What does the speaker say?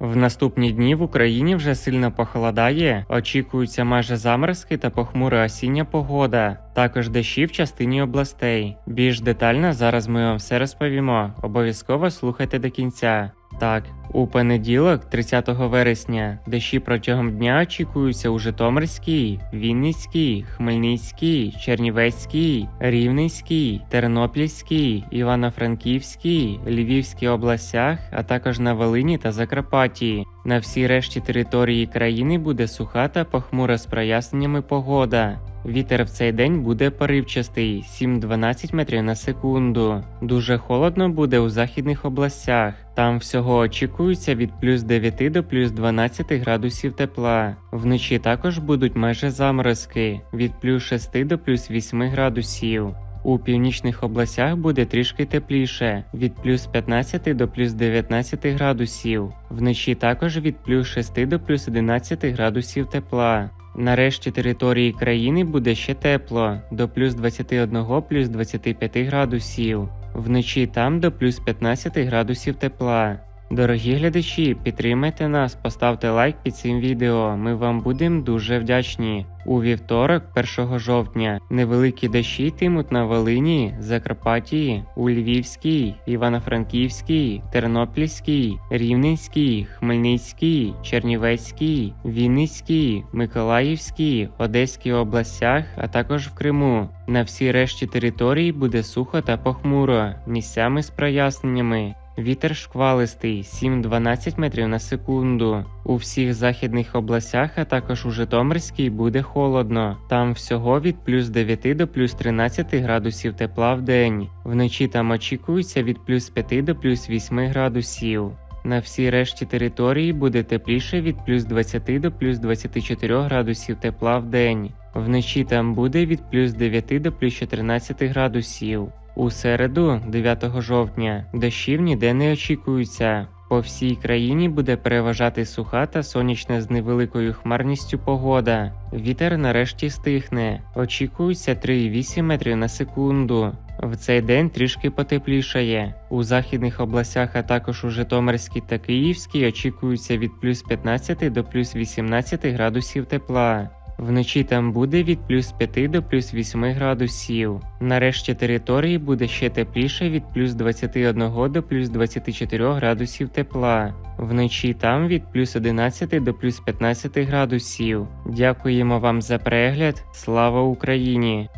В наступні дні в Україні вже сильно похолодає, очікуються майже заморозки та похмура осіння погода, також дощі в частині областей. Більш детально зараз ми вам все розповімо. Обов'язково слухайте до кінця. Так, у понеділок, 30 вересня, дощі протягом дня очікуються у Житомирській, Вінницькій, Хмельницькій, Чернівецькій, Рівненській, Тернопільській, Івано-Франківській, Львівській областях, а також на Волині та Закарпатті. На всій решті території країни буде суха та похмура з проясненнями погода. Вітер в цей день буде поривчастий 7-12 метрів на секунду. Дуже холодно буде у західних областях. Там всього очікується від плюс 9 до плюс 12 градусів тепла. Вночі також будуть майже заморозки від плюс 6 до плюс 8 градусів. У північних областях буде трішки тепліше від плюс 15 до плюс 19 градусів. Вночі також від плюс 6 до плюс 11 градусів тепла. Нарешті території країни буде ще тепло до плюс 21 плюс 25 градусів. Вночі там до плюс 15 градусів тепла. Дорогі глядачі, підтримайте нас, поставте лайк під цим відео. Ми вам будемо дуже вдячні. У вівторок, 1 жовтня, невеликі дощі йтимуть на Волині, Закарпатті, у Львівській, Івано-Франківській, Тернопільській, Рівненській, Хмельницькій, Чернівецькій, Вінницькій, Миколаївській, Одеській областях, а також в Криму. На всій решті території буде сухо та похмуро, місцями з проясненнями. Вітер шквалистий 7-12 метрів на секунду. У всіх західних областях, а також у Житомирській буде холодно. Там всього від плюс 9 до плюс 13 градусів тепла в день. Вночі там очікується від плюс 5 до плюс 8 градусів. На всій решті території буде тепліше від плюс 20 до плюс 24 градусів тепла в день. Вночі там буде від плюс 9 до плюс 14 градусів. У середу, 9 жовтня, дощів ніде не очікується. По всій країні буде переважати суха та сонячна з невеликою хмарністю погода. Вітер нарешті стихне. Очікується 3,8 метрів на секунду. В цей день трішки потеплішає. У західних областях, а також у Житомирській та Київській очікується від плюс 15 до плюс 18 градусів тепла. Вночі там буде від плюс 5 до плюс 8 градусів. Нарешті території буде ще тепліше від плюс 21 до плюс 24 градусів тепла. Вночі там від плюс 11 до плюс 15 градусів. Дякуємо вам за перегляд. Слава Україні!